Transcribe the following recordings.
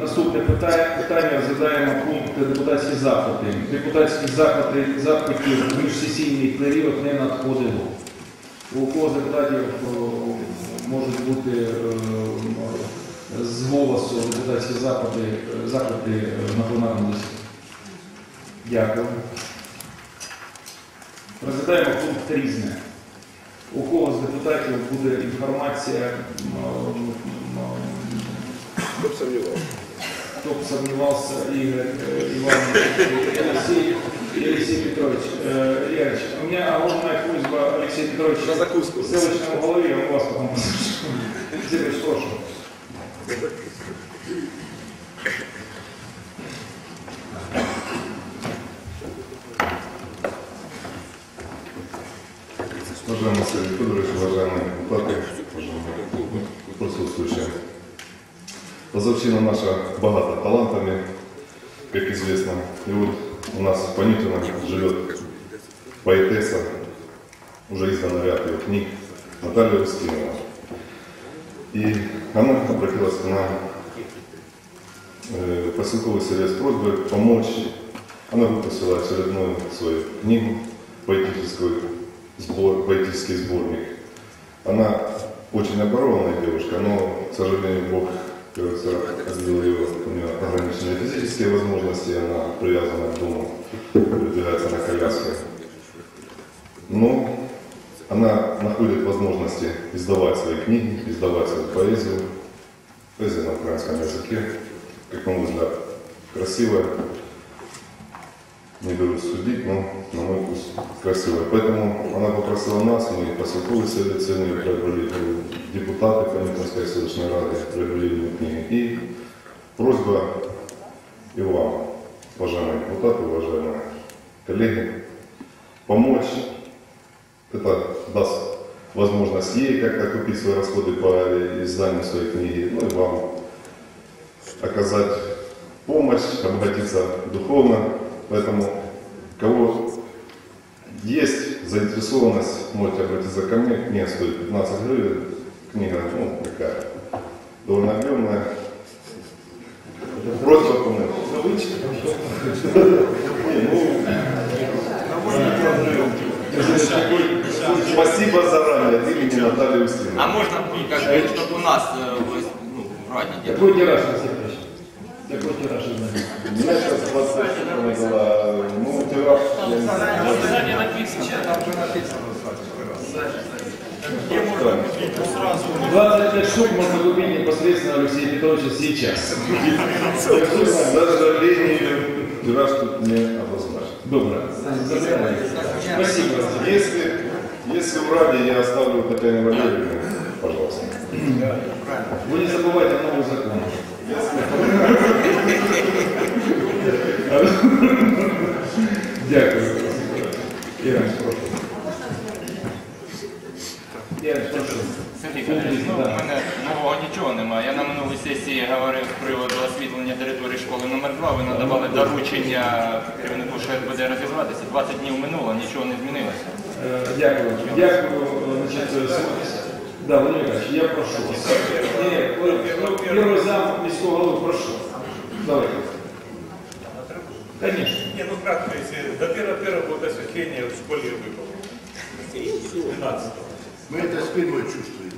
Наступне питання, питання розглядаємо пункт депутатські запити. Депутатські запити в міжсесійний період не надходило. У кого з депутатів е, можуть бути е, з голосу депутатські запити, е, запити на пленарному засіданні? Дякую. Розглядаємо пункт різне. У кого з депутатів буде інформація, Кто бы сомневался. кто бы сомневался, Игорь э, Иванович, и Алексей, Алексей Петрович. Э, Ильич, у меня огромная просьба, Алексей Петрович, На закуску. ссылочному голове, я у вас потом послушаю. Алексей Петрович, прошу. Уважаемый Сергей Федорович, уважаемые депутаты, уважаемые присутствующие. Позавчина наша богата талантами, как известно. И вот у нас в Понятино живет поэтесса, уже издана ряд ее книг, Наталья Устинова. И она обратилась к нам э, в поселковый совет с просьбой помочь. Она выпустила очередную свою книгу, поэтическую сбор, поэтический сборник. Она очень оборванная девушка, но, к сожалению, Бог кажется, отвел ее, у нее ограниченные физические возможности, она привязана к дому, передвигается на коляске. Но она находит возможности издавать свои книги, издавать свою поэзию, поэзия на украинском языке, как на мой взгляд, красивая, не берусь судить, но на мой вкус красивая. Поэтому она попросила нас, мы поселковый совет сегодня приобрели, э, депутаты Понятинской селищной рады приобрели книги. И просьба и вам, уважаемые депутаты, уважаемые коллеги, помочь. Это даст возможность ей как-то купить свои расходы по изданию своей книги, ну и вам оказать помощь, обогатиться духовно. Поэтому, кого есть заинтересованность, можете обратиться ко мне. Книга стоит 15 гривен. Книга, ну, такая, довольно объемная. Просьба помочь. Не, ну, Спасибо заранее от имени Натальи А Устиновой. можно, как бы, чтобы у нас э, ну, где-то. Какой тираж, Алексей Петрович? Какой тираж издания? У меня сейчас 20 штук была, ну, тираж, я не знаю. 25 штук можно купить непосредственно Алексея Петровича сейчас. К сожалению, тираж тут не обозначен. Добро. Спасибо. Если, если в Раде я оставлю Татьяне Валерьевне, пожалуйста. Вы не забывайте сесії говорив з приводу освітлення території школи номер 2 Ви надавали доручення керівнику, що буде розвиватися. 20 днів минуло, нічого не змінилося. Е, Дякую. Дякую. Значить, е, да, Владимир Ильич, я прошу. Ні, ні, Первый зам міського голови, прошу. Давайте. Конечно. Не, ну кратко, если до первого первого года осветления в школе выполнено. 12 Мы это спиной чувствуем.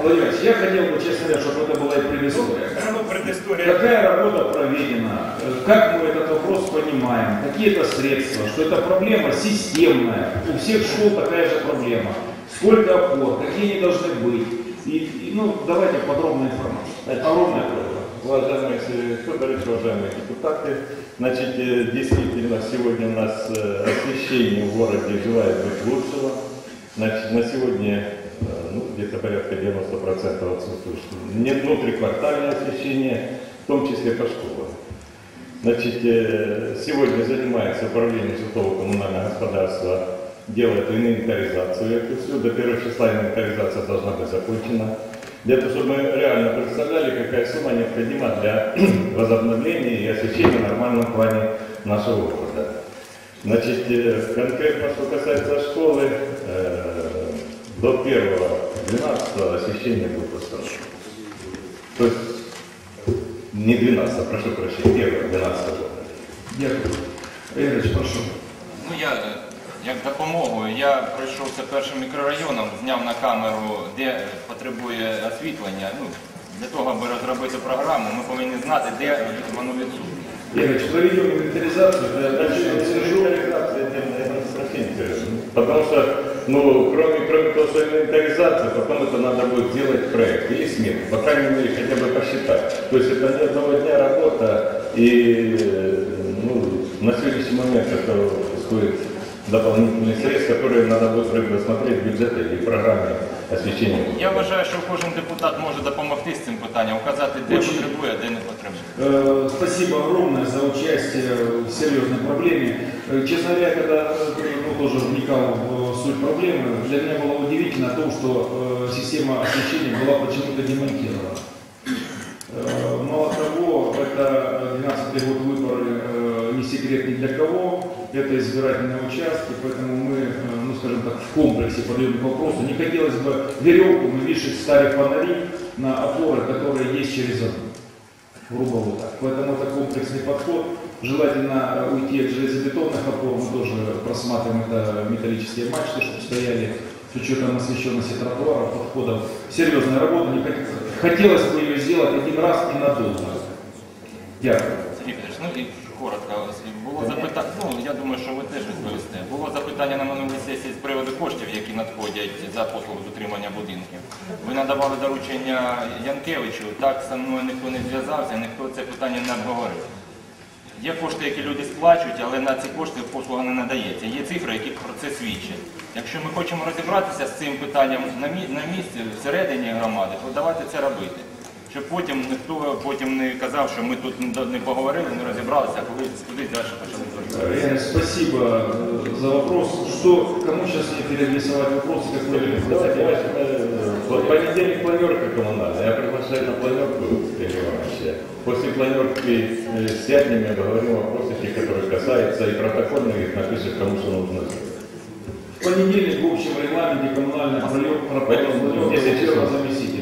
Владимир я хотел бы, честно говоря, чтобы это была и предыстория. Ну, предыстория. Какая работа проведена, э, как мы этот вопрос понимаем, какие это средства, что это проблема системная, у всех школ такая же проблема, сколько опор, какие они должны быть. И, и, ну, давайте подробную информацию. Огромная просьба. Уважаемый Сергей Федорович, уважаемые депутаты, значит, э, действительно, сегодня у нас э, освещение в городе желает быть лучшего. Значит, на сегодня э, ну, где-то порядка 90% отсутствует. Не внутриквартальное освещение, в том числе по школам. Значит, э, сегодня занимается управление жилього коммунального господарства, делает инвентаризацию эту всю. До 1 числа инвентаризация должна быть закончена. Для того, чтобы мы реально представляли, какая сумма необходима для возобновления и освещения в нормальном плане нашего города. Значит, э, конкретно, что касается школы, э, до 1 12 освещение будет устроено. То есть не 12, прошу прощения, первое, 12 года. Дякую. Ігорич, прошу. Ну я е, як допомогу, я пройшовся першим мікрорайоном, зняв на камеру, де потребує освітлення. Ну, для того, аби розробити програму, ми повинні знати, де воно відсутнє. Ігорич, проведемо інвентаризацію. Я дальше Дальше розкажу. инвентаризация, это, наверное, совсем интересно. Потому что, ну, кроме, кроме того, что инвентаризация, потом это надо будет делать проект и смету, по крайней мере, хотя бы посчитать. То есть это не одного дня работа, и, э, ну, на сегодняшний момент это стоит дополнительный средств, которые надо будет предусмотреть в и в программе освещения. Я вважаю, що кожен депутат може допомогти з цим питанням, указати, де Очень. потребує, а де не потребує. Э, Спасибо огромное за участие в серьезной проблеме. Э, Честно говоря, когда э, ну, тоже вникал в суть проблемы, для меня было удивительно то, что система освещения была почему-то демонтирована. Мало того, это 12 год выборы секрет ни для кого, это избирательные участки, поэтому мы, э, ну скажем так, в комплексе подъем к вопросу. Не хотелось бы веревку вешать старых фонарей на опоры, которые есть через одну грубо вот так. Поэтому это комплексный подход. Желательно э, уйти от железобетонных опор. Мы тоже просматриваем это металлические мачты, чтобы стояли с учетом освещенности тротуаров, подходов. Серьезная работа. Не хот- Хотелось бы ее сделать один раз и надолго. Дякую. Сергій Петрович, ну і було запитання, ну я думаю, що ви теж відповісте. Було запитання на минулій сесії з приводу коштів, які надходять за послугу з утримання будинків. Ви надавали доручення Янкевичу, так со мною ніхто не зв'язався, ніхто це питання не обговорив. Є кошти, які люди сплачують, але на ці кошти послуга не надається. Є цифри, які про це свідчать. Якщо ми хочемо розібратися з цим питанням на місці, всередині громади, то давайте це робити. Щоб потім ніхто потім не казав, що ми тут не- не поговорили, не розібралися, а коли кудись далі почали звертатися. Э, Спасибо э, за вопрос. Что, кому сейчас мне переадресовать вопросы, как вы Давайте, хотите? давайте, э, Вот понедельник планерка коммунальная. Я приглашаю на планерку Игоря Ивановича. После планерки э, сядем и говорим вопросы, те, которые касаются и протокольных, их напишет, кому что нужно сделать. В понедельник в общем регламенте коммунальный пролет Поэтому проплет 10 часов. первого заместителя.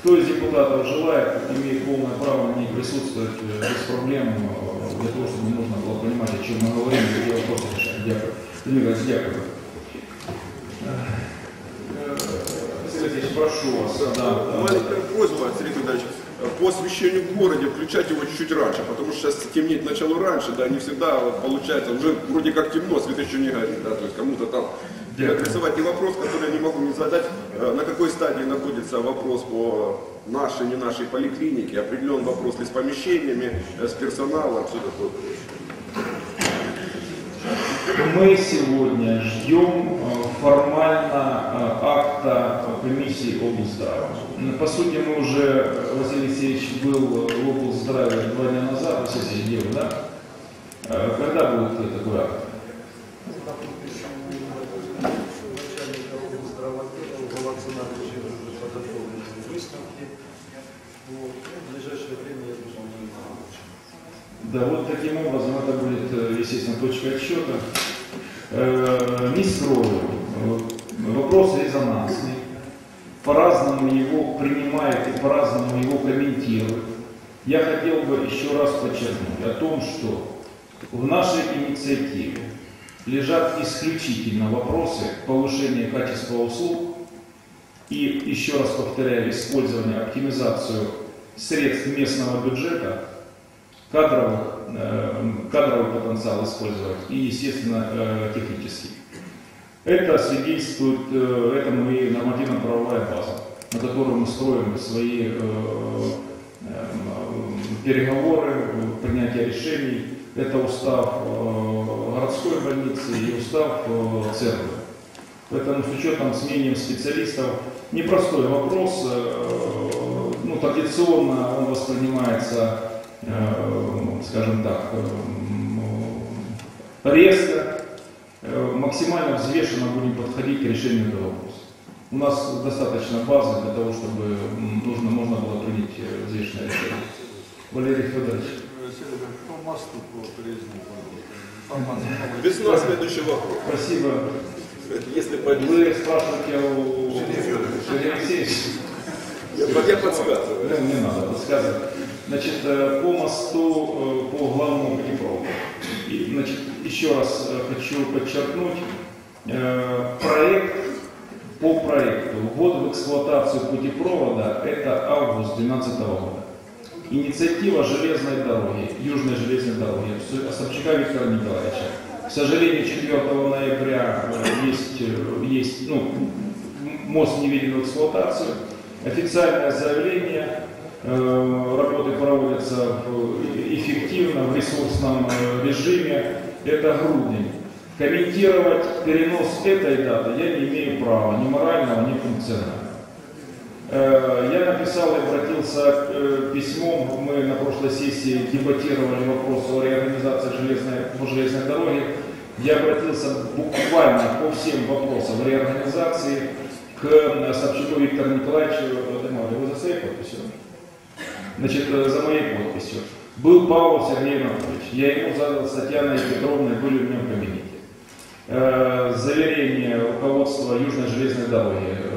Кто из депутатов желает, имеет полное право ней присутствовать э, без проблем, э, для того, чтобы можно было понимать, о чем мы говорим, какие вопросы решаем. Дякую. Дмитрий дякую. Э, Алексеевич, прошу вас. Да, да. Маленькая просьба, Сергей Федорович, по освещению в городе включать его чуть-чуть раньше, потому что сейчас темнеть начало раньше, да, не всегда получается, уже вроде как темно, свет еще не горит, да, то есть кому-то там переадресовать. И вопрос, который я не могу не задать, э, на какой стадии находится вопрос по нашей, не нашей поликлинике, определен вопрос ли с помещениями, э, с персоналом, все такое. Мы сегодня ждем э, формально э, акта комиссии облздрава. По сути, мы уже, э, Василий Алексеевич был э, в облздраве два дня назад, где вы, да? Э, Когда будет э, такой акт? Да, вот таким образом это будет, э, естественно, точка отсчета. Э, Не скрою, э, вопрос резонансный. По-разному его принимают и по-разному его комментируют. Я хотел бы еще раз подчеркнуть о том, что в нашей инициативе лежат исключительно вопросы повышения качества услуг и, еще раз повторяю, использования, оптимизацию средств местного бюджета кадровых, э, кадровый потенциал использовать и, естественно, э, технический. Это свидетельствует, э, этому и нормативно-правовая база, на которую мы строим свои переговоры, принятие решений. Это устав городской больницы и устав ЦЕРНа. Поэтому с учетом с мнением специалистов непростой вопрос. э, Ну, традиционно он воспринимается э, скажем так, э, резко, максимально взвешенно будем подходить к решению этого вопроса. У нас достаточно базы для того, чтобы нужно, можно было принять взвешенное решение. Валерий Федорович. Весна, следующий вопрос. Спасибо. Если. Вы спрашиваете у Сергея Алексеевича? Я, я подсказываю. Ну, не надо подсказывать. Значит, э, по мосту, э, по главному путепроводу. И, значит, еще раз э, хочу подчеркнуть, проект по проекту ввод в эксплуатацию путепровода это август 2012 года. Инициатива железной дороги, южной железной дороги, Собчака Виктора Николаевича. К сожалению, 4 ноября э, есть, э, есть ну, мост не введен в эксплуатацию. Официальное заявление, э, работы проводятся эффективно, в ресурсном режиме. Это грудень. Комментировать перенос этой даты я не имею права, ни морального, ни функционального. Э, Я написал и обратился э, письмом, мы на прошлой сессии дебатировали вопрос о реорганизации железной, по железной дороге. Я обратился буквально по всем вопросам реорганизации к э, Собчаку Виктору Николаевичу. Владимир, вы за своей подписью? Значит, за моей подписью. Был Павел Сергей Анатольевич. Я ему задал с Татьяной Петровной, были в нем кабинете. Э, Заверение руководства Южной железной дороги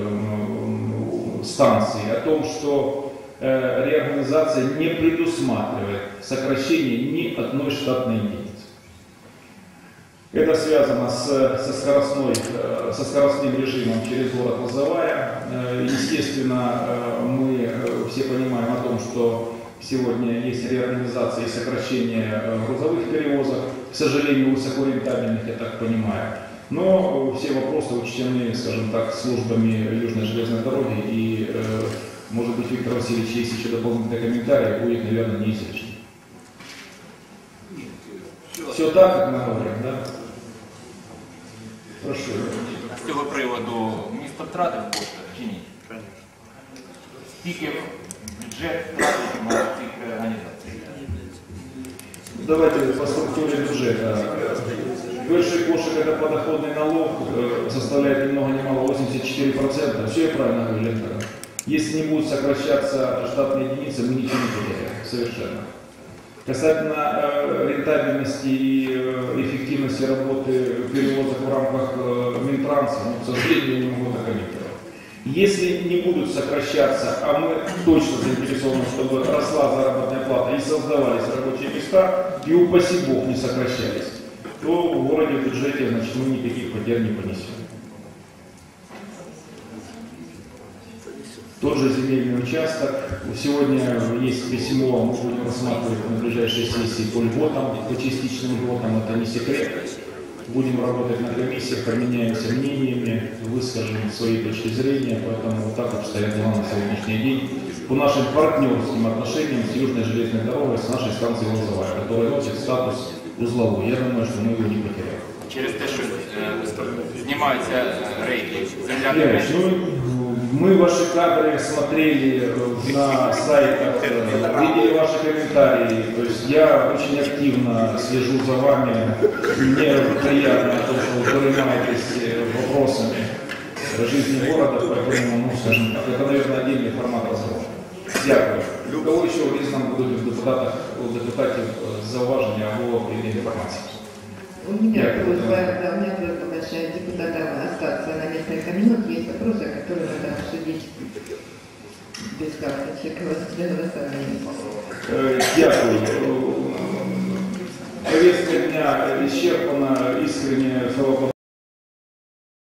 станции о том, что э, реорганизация не предусматривает сокращение ни одной штатной единицы. Это связано с, со, скоростной, э, со скоростным режимом через город Лозовая. Э, Естественно, э, мы э, все понимаем о том, что сегодня есть реорганизация и сокращение э, грузовых перевозок, к сожалению, высокорентабельных, я так понимаю. Но э, все вопросы учтены, скажем так, службами Южной железной дороги. И, э, может быть, Виктор Васильевич, есть еще дополнительный комментарий, будет, наверное, не излишний. Все так, как мы говорим, да? Прошу. З цього приводу місто втратив кошти чи ні? Скільки бюджет втратив на цих організацій? Давайте по структуре бюджета. Высший кошек это подоходный налог э, составляет ни много ни мало 84%. Все я правильно говорю, Лена? Если не будут сокращаться штатные единицы, мы ничего не потеряем. Совершенно. Касательно э, рентабельности и э, эффективности работы перевозок в рамках э, Минтранса, ну, к сожалению, не могу комментировать. Если не будут сокращаться, а мы точно заинтересованы, чтобы росла заработная плата и создавались рабочие места, и упаси бог не сокращались, то в городе бюджете значит, мы никаких потерь не понесем. Тот же земельный участок. Сегодня есть письмо, мы будем рассматривать на ближайшей сессии по льготам, по частичным льготам, это не секрет. Будем работать на комиссиях, поменяемся мнениями, выскажем свои точки зрения, поэтому вот так обстоят дела на сегодняшний день. По нашим партнерским отношениям с Южной железной дорогой, с нашей станцией Лозовая, которая носит статус узловой. Я думаю, что мы его не потеряем. Через те, що е, знімаються е, рейки, земля не рейки. ну, мы ваши кадры смотрели э, на сайтах, э, видели ваши комментарии. То есть я очень активно слежу за вами. Мне приятно то, что вы занимаетесь э, вопросами жизни города, поэтому, ну, скажем так, это, наверное, отдельный формат разговора. Дякую. У кого еще в різному будуть в депутатах, у депутатів е, зауваження або прийняти інформацію? У меня Я просьба, понимаю. да, у меня просьба большая депутатам остаться на несколько минут. Есть вопросы, которые надо обсудить без карточек. Вот члены восстановления. Е, Дякую. Повестка дня исчерпана. Искренне слова